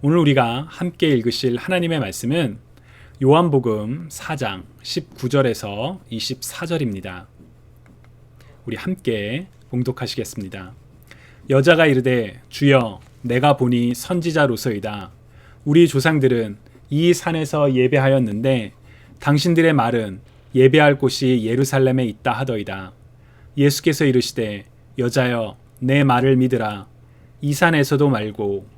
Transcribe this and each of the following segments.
오늘 우리가 함께 읽으실 하나님의 말씀은 요한복음 4장 19절에서 24절입니다. 우리 함께 봉독하시겠습니다. 여자가 이르되 주여 내가 보니 선지자로서이다. 우리 조상들은 이 산에서 예배하였는데 당신들의 말은 예배할 곳이 예루살렘에 있다 하더이다. 예수께서 이르시되 여자여 내 말을 믿으라. 이 산에서도 말고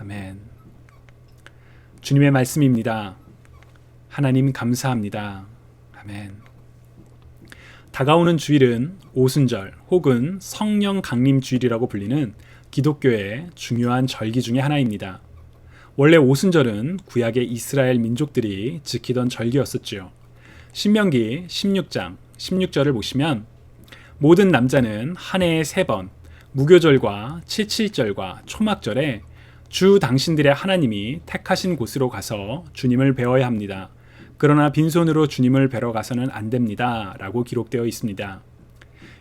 아멘. 주님의 말씀입니다. 하나님 감사합니다. 아멘. 다가오는 주일은 오순절 혹은 성령 강림 주일이라고 불리는 기독교의 중요한 절기 중의 하나입니다. 원래 오순절은 구약의 이스라엘 민족들이 지키던 절기였었지요. 신명기 16장 16절을 보시면 모든 남자는 한 해에 세 번 무교절과 칠칠절과 초막절에 주 당신들의 하나님이 택하신 곳으로 가서 주님을 배워야 합니다. 그러나 빈손으로 주님을 뵈러 가서는 안 됩니다. 라고 기록되어 있습니다.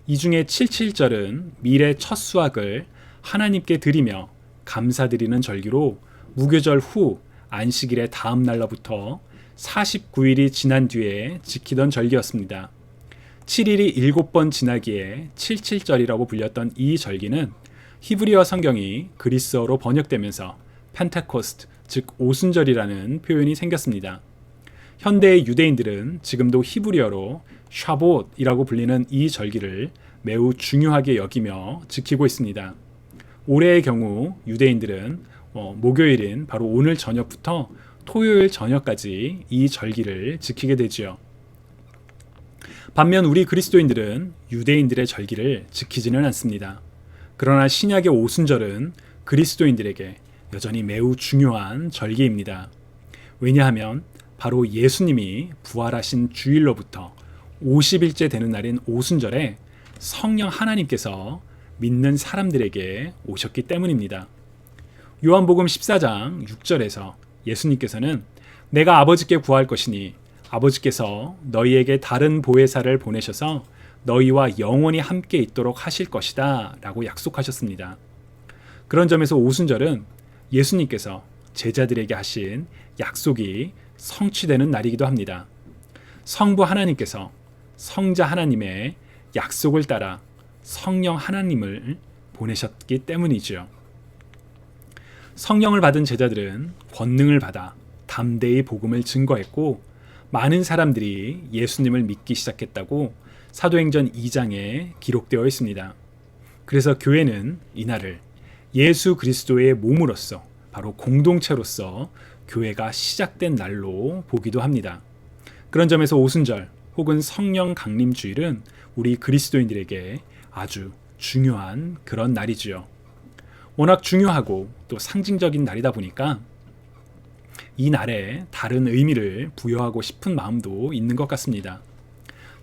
이 중에 77절은 미래 첫 수확을 하나님께 드리며 감사드리는 절기로 무교절 후 안식일의 다음 날로부터 49일이 지난 뒤에 지키던 절기였습니다. 7일이 7번 지나기에 77절이라고 불렸던 이 절기는 히브리어 성경이 그리스어로 번역되면서 펜테코스트, 즉 오순절이라는 표현이 생겼습니다. 현대의 유대인들은 지금도 히브리어로 샤봇이라고 불리는 이 절기를 매우 중요하게 여기며 지키고 있습니다. 올해의 경우 유대인들은 어, 목요일인 바로 오늘 저녁부터 토요일 저녁까지 이 절기를 지키게 되지요. 반면 우리 그리스도인들은 유대인들의 절기를 지키지는 않습니다. 그러나 신약의 오순절은 그리스도인들에게 여전히 매우 중요한 절기입니다. 왜냐하면 바로 예수님이 부활하신 주일로부터 50일째 되는 날인 오순절에 성령 하나님께서 믿는 사람들에게 오셨기 때문입니다. 요한복음 14장 6절에서 예수님께서는 내가 아버지께 구할 것이니 아버지께서 너희에게 다른 보혜사를 보내셔서 너희와 영원히 함께 있도록 하실 것이다 라고 약속하셨습니다. 그런 점에서 오순절은 예수님께서 제자들에게 하신 약속이 성취되는 날이기도 합니다. 성부 하나님께서 성자 하나님의 약속을 따라 성령 하나님을 보내셨기 때문이지요. 성령을 받은 제자들은 권능을 받아 담대히 복음을 증거했고 많은 사람들이 예수님을 믿기 시작했다고 사도행전 2장에 기록되어 있습니다. 그래서 교회는 이날을 예수 그리스도의 몸으로서 바로 공동체로서 교회가 시작된 날로 보기도 합니다. 그런 점에서 오순절 혹은 성령 강림 주일은 우리 그리스도인들에게 아주 중요한 그런 날이지요. 워낙 중요하고 또 상징적인 날이다 보니까 이 날에 다른 의미를 부여하고 싶은 마음도 있는 것 같습니다.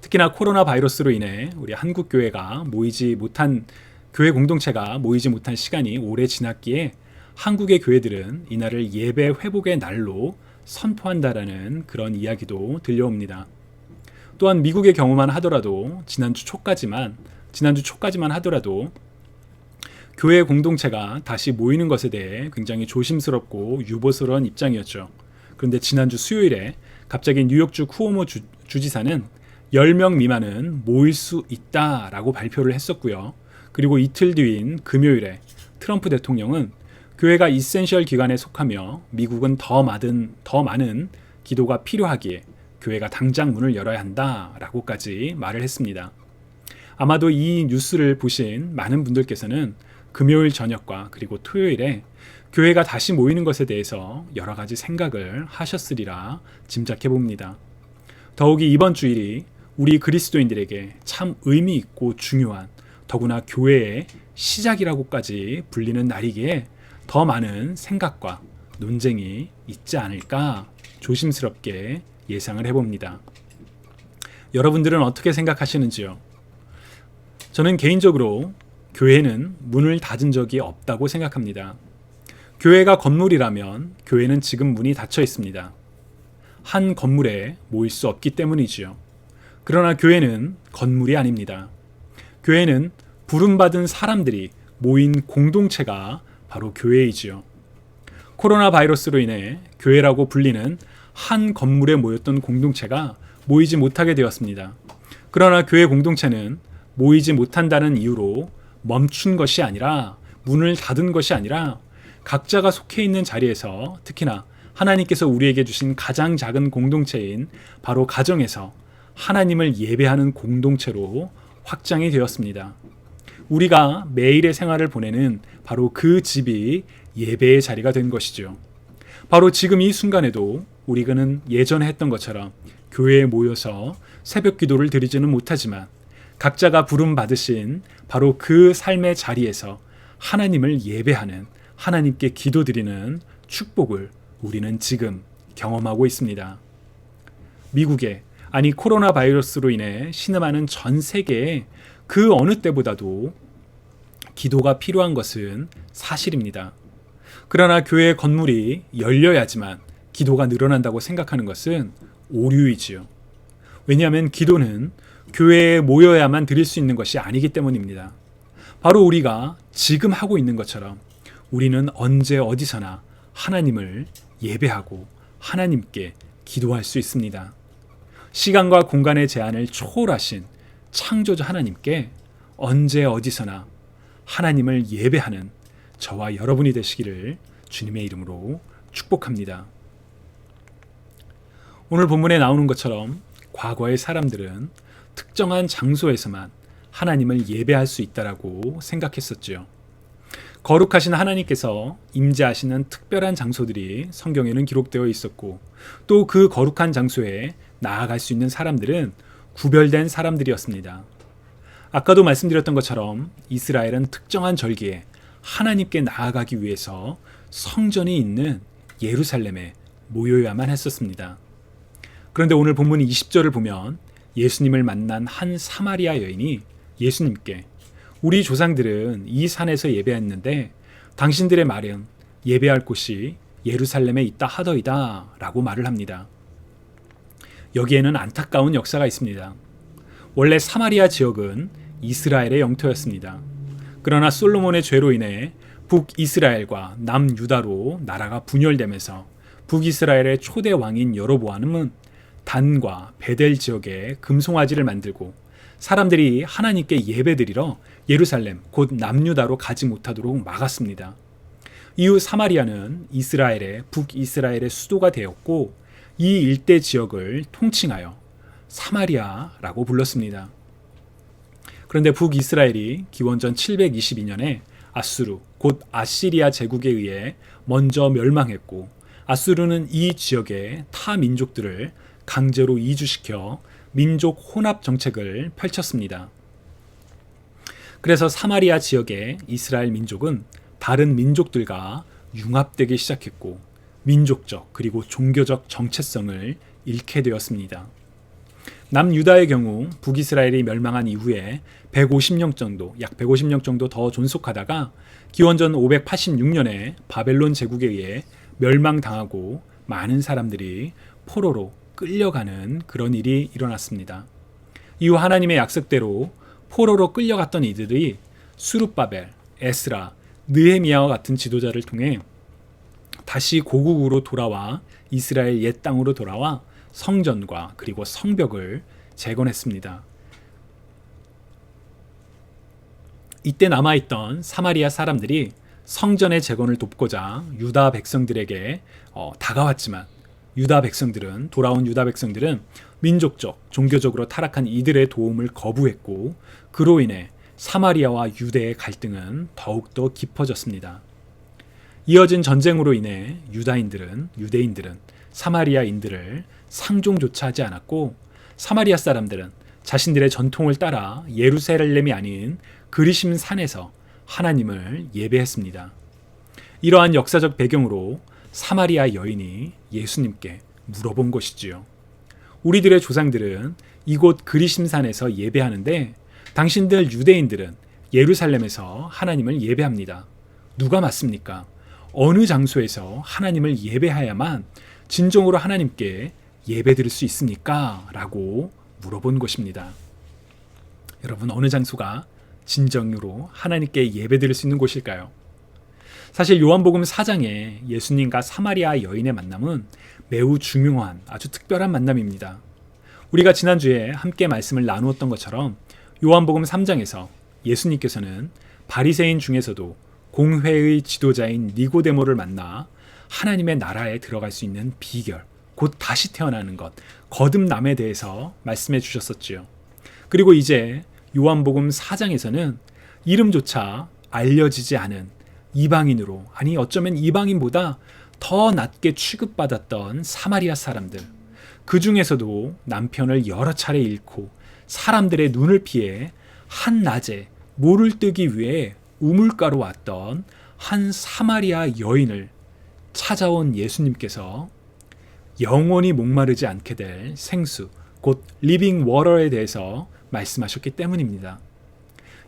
특히나 코로나 바이러스로 인해 우리 한국 교회가 모이지 못한 교회 공동체가 모이지 못한 시간이 오래 지났기에 한국의 교회들은 이날을 예배 회복의 날로 선포한다라는 그런 이야기도 들려옵니다. 또한 미국의 경우만 하더라도 지난주 초까지만 지난주 초까지만 하더라도 교회 공동체가 다시 모이는 것에 대해 굉장히 조심스럽고 유보스러운 입장이었죠. 그런데 지난주 수요일에 갑자기 뉴욕주 쿠오모 주, 주지사는 10명 미만은 모일 수 있다라고 발표를 했었고요. 그리고 이틀 뒤인 금요일에 트럼프 대통령은 교회가 이센셜 기관에 속하며 미국은 더 많은 더 많은 기도가 필요하기에 교회가 당장 문을 열어야 한다라고까지 말을 했습니다. 아마도 이 뉴스를 보신 많은 분들께서는 금요일 저녁과 그리고 토요일에 교회가 다시 모이는 것에 대해서 여러 가지 생각을 하셨으리라 짐작해 봅니다. 더욱이 이번 주일이 우리 그리스도인들에게 참 의미 있고 중요한 더구나 교회의 시작이라고까지 불리는 날이기에 더 많은 생각과 논쟁이 있지 않을까 조심스럽게 예상을 해봅니다. 여러분들은 어떻게 생각하시는지요? 저는 개인적으로 교회는 문을 닫은 적이 없다고 생각합니다. 교회가 건물이라면 교회는 지금 문이 닫혀 있습니다. 한 건물에 모일 수 없기 때문이지요. 그러나 교회는 건물이 아닙니다. 교회는 부름받은 사람들이 모인 공동체가 바로 교회이지요. 코로나 바이러스로 인해 교회라고 불리는 한 건물에 모였던 공동체가 모이지 못하게 되었습니다. 그러나 교회 공동체는 모이지 못한다는 이유로 멈춘 것이 아니라 문을 닫은 것이 아니라 각자가 속해 있는 자리에서 특히나 하나님께서 우리에게 주신 가장 작은 공동체인 바로 가정에서 하나님을 예배하는 공동체로 확장이 되었습니다. 우리가 매일의 생활을 보내는 바로 그 집이 예배의 자리가 된 것이죠. 바로 지금 이 순간에도 우리는 예전에 했던 것처럼 교회에 모여서 새벽 기도를 드리지는 못하지만 각자가 부름 받으신 바로 그 삶의 자리에서 하나님을 예배하는 하나님께 기도드리는 축복을 우리는 지금 경험하고 있습니다. 미국에 아니 코로나 바이러스로 인해 신음하는 전 세계에 그 어느 때보다도 기도가 필요한 것은 사실입니다. 그러나 교회 건물이 열려야지만 기도가 늘어난다고 생각하는 것은 오류이지요. 왜냐하면 기도는 교회에 모여야만 드릴 수 있는 것이 아니기 때문입니다. 바로 우리가 지금 하고 있는 것처럼 우리는 언제 어디서나 하나님을 예배하고 하나님께 기도할 수 있습니다. 시간과 공간의 제한을 초월하신 창조자 하나님께 언제 어디서나 하나님을 예배하는 저와 여러분이 되시기를 주님의 이름으로 축복합니다. 오늘 본문에 나오는 것처럼 과거의 사람들은 특정한 장소에서만 하나님을 예배할 수 있다라고 생각했었지요. 거룩하신 하나님께서 임재하시는 특별한 장소들이 성경에는 기록되어 있었고 또 그 거룩한 장소에 나아갈 수 있는 사람들은 구별된 사람들이었습니다. 아까도 말씀드렸던 것처럼 이스라엘은 특정한 절기에 하나님께 나아가기 위해서 성전이 있는 예루살렘에 모여야만 했었습니다. 그런데 오늘 본문 20절을 보면 예수님을 만난 한 사마리아 여인이 예수님께 우리 조상들은 이 산에서 예배했는데 당신들의 말은 예배할 곳이 예루살렘에 있다 하더이다 라고 말을 합니다. 여기에는 안타까운 역사가 있습니다. 원래 사마리아 지역은 이스라엘의 영토였습니다. 그러나 솔로몬의 죄로 인해 북이스라엘과 남유다로 나라가 분열되면서 북이스라엘의 초대 왕인 여로보암은 단과 베델 지역에 금송아지를 만들고 사람들이 하나님께 예배드리러 예루살렘 곧 남유다로 가지 못하도록 막았습니다. 이후 사마리아는 이스라엘의 북이스라엘의 수도가 되었고 이 일대 지역을 통칭하여 사마리아라고 불렀습니다. 그런데 북이스라엘이 기원전 722년에 아수르 곧 아시리아 제국에 의해 먼저 멸망했고 아수르는 이 지역의 타 민족들을 강제로 이주시켜 민족 혼합 정책을 펼쳤습니다. 그래서 사마리아 지역의 이스라엘 민족은 다른 민족들과 융합되기 시작했고 민족적 그리고 종교적 정체성을 잃게 되었습니다. 남유다의 경우 북이스라엘이 멸망한 이후에 150년 정도, 약 150년 정도 더 존속하다가 기원전 586년에 바벨론 제국에 의해 멸망당하고 많은 사람들이 포로로 끌려가는 그런 일이 일어났습니다. 이후 하나님의 약속대로 포로로 끌려갔던 이들이 수룹바벨, 에스라, 느헤미야와 같은 지도자를 통해 다시 고국으로 돌아와 이스라엘 옛 땅으로 돌아와 성전과 그리고 성벽을 재건했습니다. 이때 남아있던 사마리아 사람들이 성전의 재건을 돕고자 유다 백성들에게 어, 다가왔지만 유다 백성들은 돌아온 유다 백성들은 민족적, 종교적으로 타락한 이들의 도움을 거부했고 그로 인해 사마리아와 유대의 갈등은 더욱더 깊어졌습니다. 이어진 전쟁으로 인해 유다인들은 유대인들은 사마리아인들을 상종조차 하지 않았고 사마리아 사람들은 자신들의 전통을 따라 예루살렘이 아닌 그리심 산에서 하나님을 예배했습니다. 이러한 역사적 배경으로 사마리아 여인이 예수님께 물어본 것이지요. 우리들의 조상들은 이곳 그리심산에서 예배하는데 당신들 유대인들은 예루살렘에서 하나님을 예배합니다. 누가 맞습니까? 어느 장소에서 하나님을 예배해야만 진정으로 하나님께 예배드릴 수 있습니까? 라고 물어본 것입니다. 여러분, 어느 장소가 진정으로 하나님께 예배드릴 수 있는 곳일까요? 사실 요한복음 4장에 예수님과 사마리아 여인의 만남은 매우 중요한 아주 특별한 만남입니다. 우리가 지난주에 함께 말씀을 나누었던 것처럼 요한복음 3장에서 예수님께서는 바리새인 중에서도 공회의 지도자인 니고데모를 만나 하나님의 나라에 들어갈 수 있는 비결, 곧 다시 태어나는 것, 거듭남에 대해서 말씀해 주셨었지요. 그리고 이제 요한복음 4장에서는 이름조차 알려지지 않은 이방인으로, 아니 어쩌면 이방인보다 더 낮게 취급받았던 사마리아 사람들, 그 중에서도 남편을 여러 차례 잃고 사람들의 눈을 피해 한낮에 물을 뜨기 위해 우물가로 왔던 한 사마리아 여인을 찾아온 예수님께서 영원히 목마르지 않게 될 생수, 곧 리빙 워러에 대해서 말씀하셨기 때문입니다.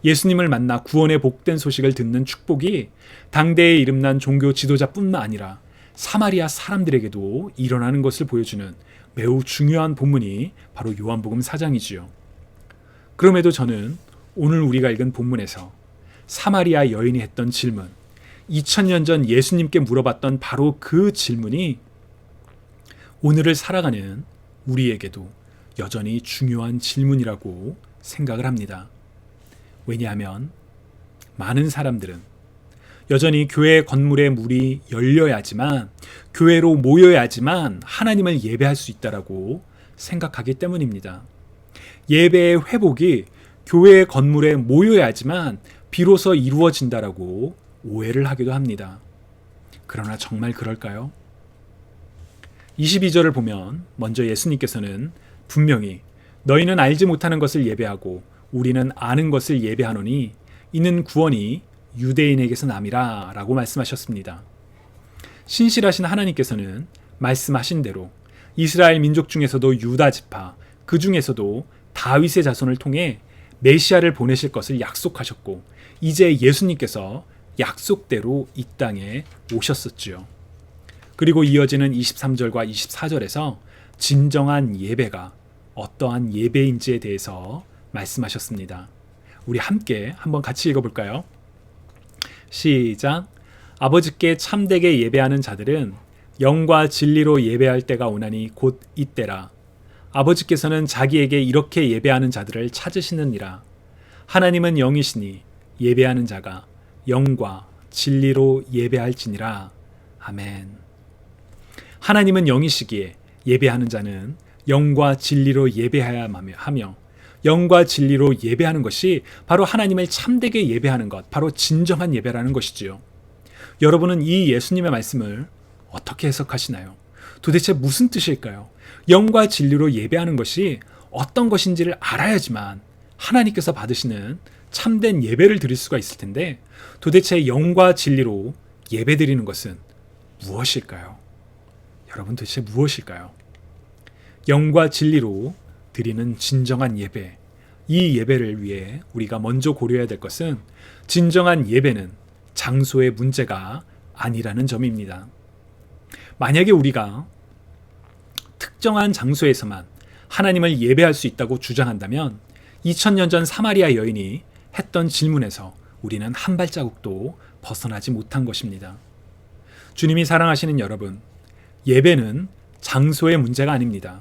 예수님을 만나 구원의 복된 소식을 듣는 축복이 당대에 이름난 종교 지도자뿐만 아니라 사마리아 사람들에게도 일어나는 것을 보여주는 매우 중요한 본문이 바로 요한복음 4장이지요. 그럼에도 저는 오늘 우리가 읽은 본문에서 사마리아 여인이 했던 질문, 2000년 전 예수님께 물어봤던 바로 그 질문이 오늘을 살아가는 우리에게도 여전히 중요한 질문이라고 생각을 합니다. 왜냐하면 많은 사람들은 여전히 교회 건물의 문이 열려야지만 교회로 모여야지만 하나님을 예배할 수 있다라고 생각하기 때문입니다. 예배의 회복이 교회 건물에 모여야지만 비로소 이루어진다라고 오해를 하기도 합니다. 그러나 정말 그럴까요? 22절을 보면 먼저 예수님께서는 분명히 너희는 알지 못하는 것을 예배하고 우리는 아는 것을 예배하노니 이는 구원이 유대인에게서 남이라 라고 말씀하셨습니다. 신실하신 하나님께서는 말씀하신 대로 이스라엘 민족 중에서도 유다 지파 그 중에서도 다윗의 자손을 통해 메시아를 보내실 것을 약속하셨고 이제 예수님께서 약속대로 이 땅에 오셨었지요. 그리고 이어지는 23절과 24절에서 진정한 예배가 어떠한 예배인지에 대해서 말씀하셨습니다. 우리 함께 한번 같이 읽어볼까요? 시작. 아버지께 참되게 예배하는 자들은 영과 진리로 예배할 때가 오나니 곧 이때라. 아버지께서는 자기에게 이렇게 예배하는 자들을 찾으시느니라. 하나님은 영이시니 예배하는 자가 영과 진리로 예배할지니라. 아멘. 하나님은 영이시기에 예배하는 자는 영과 진리로 예배해야 하며 영과 진리로 예배하는 것이 바로 하나님을 참되게 예배하는 것, 바로 진정한 예배라는 것이지요. 여러분은 이 예수님의 말씀을 어떻게 해석하시나요? 도대체 무슨 뜻일까요? 영과 진리로 예배하는 것이 어떤 것인지를 알아야지만 하나님께서 받으시는 참된 예배를 드릴 수가 있을 텐데 도대체 영과 진리로 예배 드리는 것은 무엇일까요? 여러분 도대체 무엇일까요? 영과 진리로 드리는 진정한 예배. 이 예배를 위해 우리가 먼저 고려해야 될 것은 진정한 예배는 장소의 문제가 아니라는 점입니다. 만약에 우리가 특정한 장소에서만 하나님을 예배할 수 있다고 주장한다면 2000년 전 사마리아 여인이 했던 질문에서 우리는 한 발자국도 벗어나지 못한 것입니다. 주님이 사랑하시는 여러분, 예배는 장소의 문제가 아닙니다.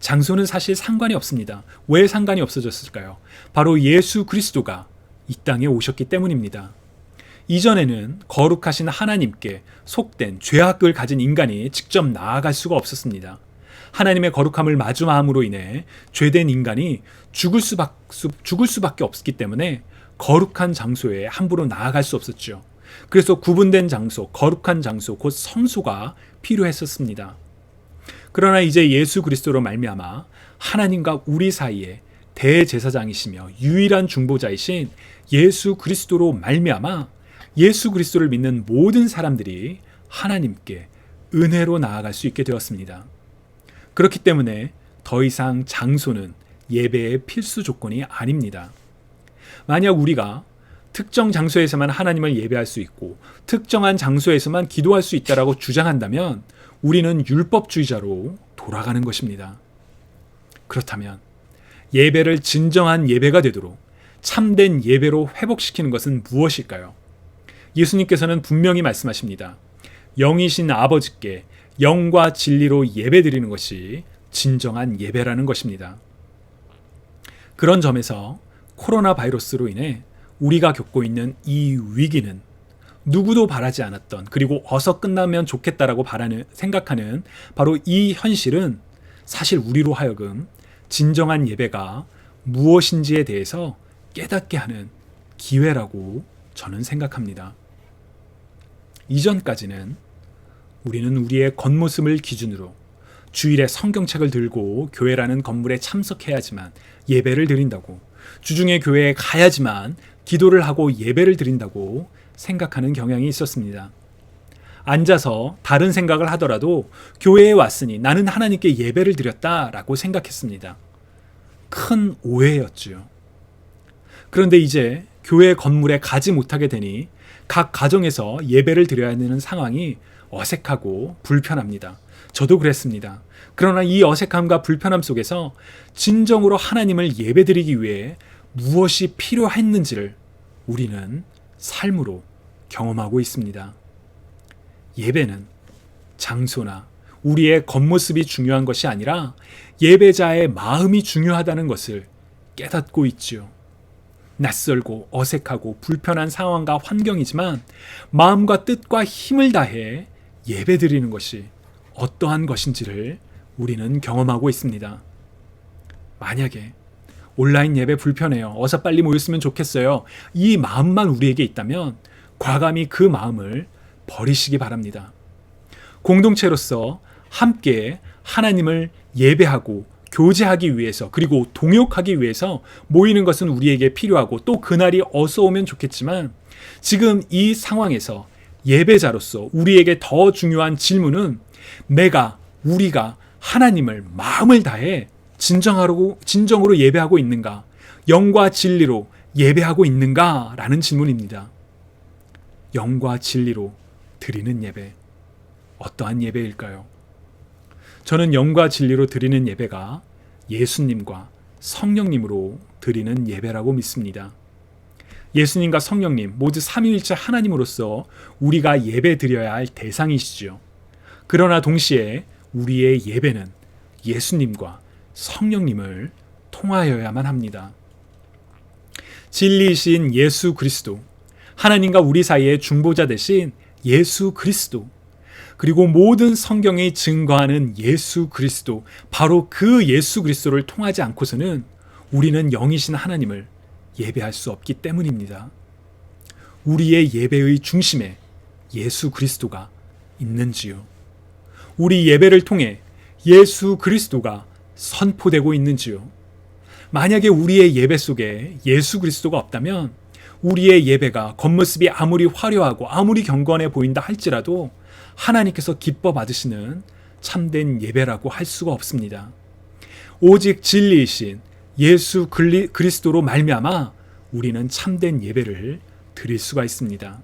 장소는 사실 상관이 없습니다. 왜 상관이 없어졌을까요? 바로 예수 그리스도가 이 땅에 오셨기 때문입니다. 이전에는 거룩하신 하나님께 속된 죄악을 가진 인간이 직접 나아갈 수가 없었습니다. 하나님의 거룩함을 마주함으로 인해 죄된 인간이 죽을 수밖, 죽을 수밖에 없기 때문에 거룩한 장소에 함부로 나아갈 수 없었죠. 그래서 구분된 장소, 거룩한 장소, 곧 성소가 필요했었습니다. 그러나 이제 예수 그리스도로 말미암아 하나님과 우리 사이에 대제사장이시며 유일한 중보자이신 예수 그리스도로 말미암아 예수 그리스도를 믿는 모든 사람들이 하나님께 은혜로 나아갈 수 있게 되었습니다. 그렇기 때문에 더 이상 장소는 예배의 필수 조건이 아닙니다. 만약 우리가 특정 장소에서만 하나님을 예배할 수 있고 특정한 장소에서만 기도할 수 있다라고 주장한다면 우리는 율법주의자로 돌아가는 것입니다. 그렇다면 예배를 진정한 예배가 되도록 참된 예배로 회복시키는 것은 무엇일까요? 예수님께서는 분명히 말씀하십니다. 영이신 아버지께 영과 진리로 예배드리는 것이 진정한 예배라는 것입니다. 그런 점에서 코로나 바이러스로 인해 우리가 겪고 있는 이 위기는 누구도 바라지 않았던 그리고 어서 끝나면 좋겠다라고 바라는 생각하는 바로 이 현실은 사실 우리로 하여금 진정한 예배가 무엇인지에 대해서 깨닫게 하는 기회라고 저는 생각합니다. 이전까지는 우리는 우리의 겉모습을 기준으로 주일에 성경책을 들고 교회라는 건물에 참석해야지만 예배를 드린다고 주중에 교회에 가야지만 기도를 하고 예배를 드린다고 생각하는 경향이 있었습니다. 앉아서 다른 생각을 하더라도 교회에 왔으니 나는 하나님께 예배를 드렸다라고 생각했습니다. 큰 오해였지요. 그런데 이제 교회 건물에 가지 못하게 되니 각 가정에서 예배를 드려야 하는 상황이 어색하고 불편합니다. 저도 그랬습니다. 그러나 이 어색함과 불편함 속에서 진정으로 하나님을 예배드리기 위해 무엇이 필요했는지를 우리는 삶으로 경험하고 있습니다. 예배는 장소나 우리의 겉모습이 중요한 것이 아니라 예배자의 마음이 중요하다는 것을 깨닫고 있지요. 낯설고 어색하고 불편한 상황과 환경이지만 마음과 뜻과 힘을 다해 예배 드리는 것이 어떠한 것인지를 우리는 경험하고 있습니다. 만약에 온라인 예배 불편해요. 어서 빨리 모였으면 좋겠어요. 이 마음만 우리에게 있다면 과감히 그 마음을 버리시기 바랍니다. 공동체로서 함께 하나님을 예배하고 교제하기 위해서 그리고 동역하기 위해서 모이는 것은 우리에게 필요하고 또 그날이 어서 오면 좋겠지만 지금 이 상황에서 예배자로서 우리에게 더 중요한 질문은 내가 우리가 하나님을 마음을 다해 진정하고 진정으로 예배하고 있는가? 영과 진리로 예배하고 있는가 라는 질문입니다. 영과 진리로 드리는 예배 어떠한 예배일까요? 저는 영과 진리로 드리는 예배가 예수님과 성령님으로 드리는 예배라고 믿습니다. 예수님과 성령님 모두 삼위일체 하나님으로서 우리가 예배 드려야 할 대상이시죠. 그러나 동시에 우리의 예배는 예수님과 성령님을 통하여야만 합니다. 진리이신 예수 그리스도, 하나님과 우리 사이의 중보자 대신 예수 그리스도, 그리고 모든 성경이 증거하는 예수 그리스도, 바로 그 예수 그리스도를 통하지 않고서는 우리는 영이신 하나님을 예배할 수 없기 때문입니다. 우리의 예배의 중심에 예수 그리스도가 있는지요? 우리 예배를 통해 예수 그리스도가 선포되고 있는지요? 만약에 우리의 예배 속에 예수 그리스도가 없다면 우리의 예배가 겉모습이 아무리 화려하고 아무리 경건해 보인다 할지라도 하나님께서 기뻐 받으시는 참된 예배라고 할 수가 없습니다. 오직 진리이신 예수 그리스도로 말미암아 우리는 참된 예배를 드릴 수가 있습니다.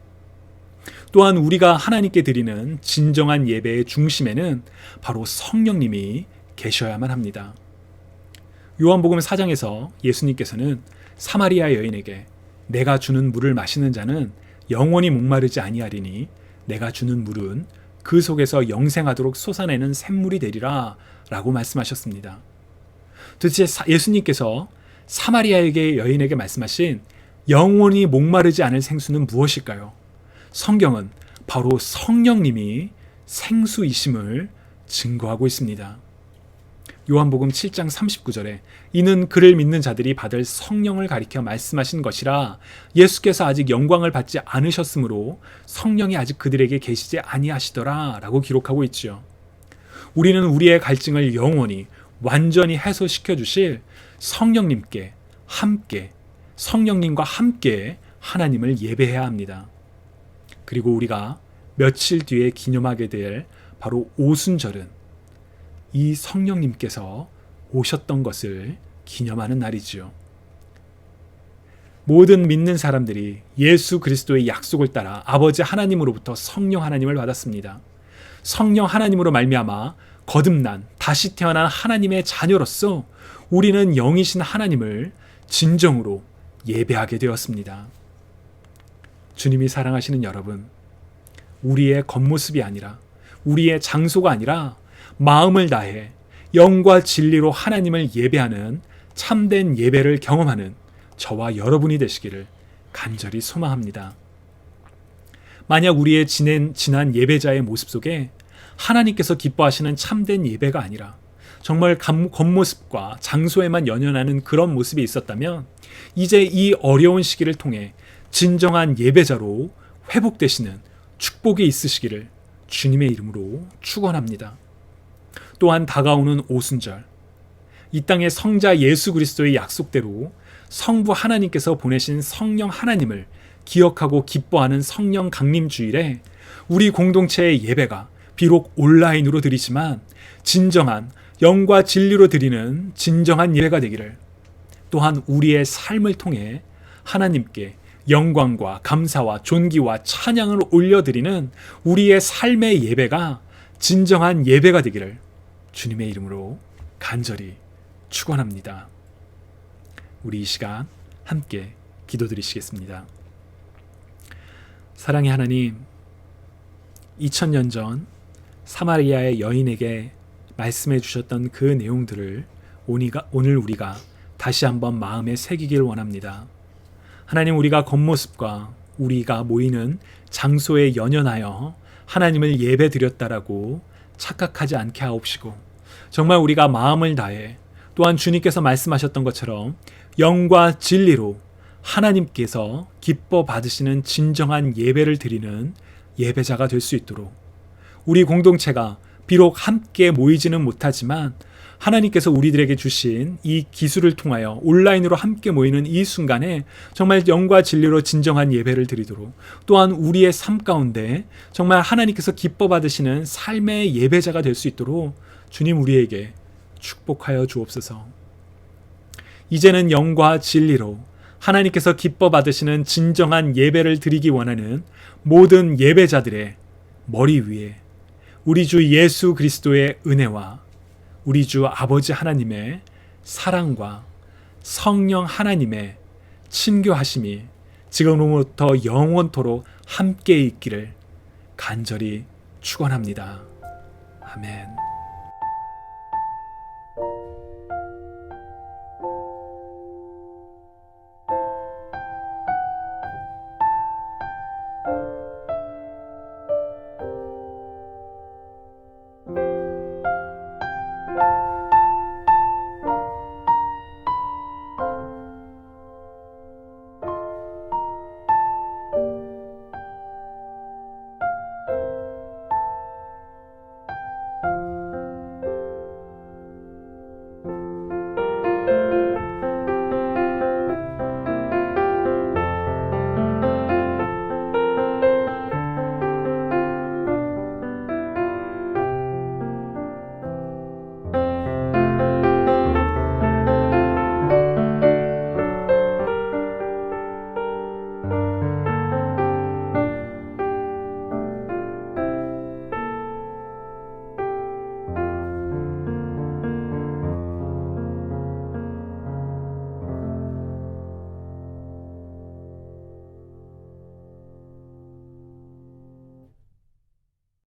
또한 우리가 하나님께 드리는 진정한 예배의 중심에는 바로 성령님이 계셔야만 합니다. 요한복음 4장에서 예수님께서는 사마리아 여인에게 내가 주는 물을 마시는 자는 영원히 목마르지 아니하리니 내가 주는 물은 그 속에서 영생하도록 솟아내는 샘물이 되리라 라고 말씀하셨습니다. 도대체 예수님께서 사마리아에게 여인에게 말씀하신 영원히 목마르지 않을 생수는 무엇일까요? 성경은 바로 성령님이 생수이심을 증거하고 있습니다. 요한복음 7장 39절에 이는 그를 믿는 자들이 받을 성령을 가리켜 말씀하신 것이라 예수께서 아직 영광을 받지 않으셨으므로 성령이 아직 그들에게 계시지 아니하시더라라고 기록하고 있지요. 우리는 우리의 갈증을 영원히 완전히 해소시켜 주실 성령님께 함께 성령님과 함께 하나님을 예배해야 합니다. 그리고 우리가 며칠 뒤에 기념하게 될 바로 오순절은 이 성령님께서 오셨던 것을 기념하는 날이지요. 모든 믿는 사람들이 예수 그리스도의 약속을 따라 아버지 하나님으로부터 성령 하나님을 받았습니다. 성령 하나님으로 말미암아 거듭난 다시 태어난 하나님의 자녀로서 우리는 영이신 하나님을 진정으로 예배하게 되었습니다. 주님이 사랑하시는 여러분, 우리의 겉모습이 아니라 우리의 장소가 아니라 마음을 다해 영과 진리로 하나님을 예배하는 참된 예배를 경험하는 저와 여러분이 되시기를 간절히 소망합니다. 만약 우리의 지난 예배자의 모습 속에 하나님께서 기뻐하시는 참된 예배가 아니라 정말 감- 겉모습과 장소에만 연연하는 그런 모습이 있었다면 이제 이 어려운 시기를 통해 진정한 예배자로 회복되시는 축복이 있으시기를 주님의 이름으로 축원합니다. 또한 다가오는 오순절 이 땅의 성자 예수 그리스도의 약속대로 성부 하나님께서 보내신 성령 하나님을 기억하고 기뻐하는 성령 강림 주일에 우리 공동체의 예배가 비록 온라인으로 드리지만 진정한 영과 진리로 드리는 진정한 예배가 되기를 또한 우리의 삶을 통해 하나님께 영광과 감사와 존귀와 찬양을 올려드리는 우리의 삶의 예배가 진정한 예배가 되기를 주님의 이름으로 간절히 축원합니다. 우리 이 시간 함께 기도드리시겠습니다. 사랑의 하나님, 2000년 전 사마리아의 여인에게 말씀해 주셨던 그 내용들을 오늘 우리가 다시 한번 마음에 새기길 원합니다. 하나님 우리가 겉모습과 우리가 모이는 장소에 연연하여 하나님을 예배 드렸다라고 착각하지 않게 하옵시고 정말 우리가 마음을 다해 또한 주님께서 말씀하셨던 것처럼 영과 진리로 하나님께서 기뻐 받으시는 진정한 예배를 드리는 예배자가 될 수 있도록 우리 공동체가 비록 함께 모이지는 못하지만 하나님께서 우리들에게 주신 이 기술을 통하여 온라인으로 함께 모이는 이 순간에 정말 영과 진리로 진정한 예배를 드리도록 또한 우리의 삶 가운데 정말 하나님께서 기뻐 받으시는 삶의 예배자가 될 수 있도록 주님 우리에게 축복하여 주옵소서. 이제는 영과 진리로 하나님께서 기뻐 받으시는 진정한 예배를 드리기 원하는 모든 예배자들의 머리 위에 우리 주 예수 그리스도의 은혜와 우리 주 아버지 하나님의 사랑과 성령 하나님의 친교하심이 지금으로부터 영원토록 함께 있기를 간절히 축원합니다. 아멘.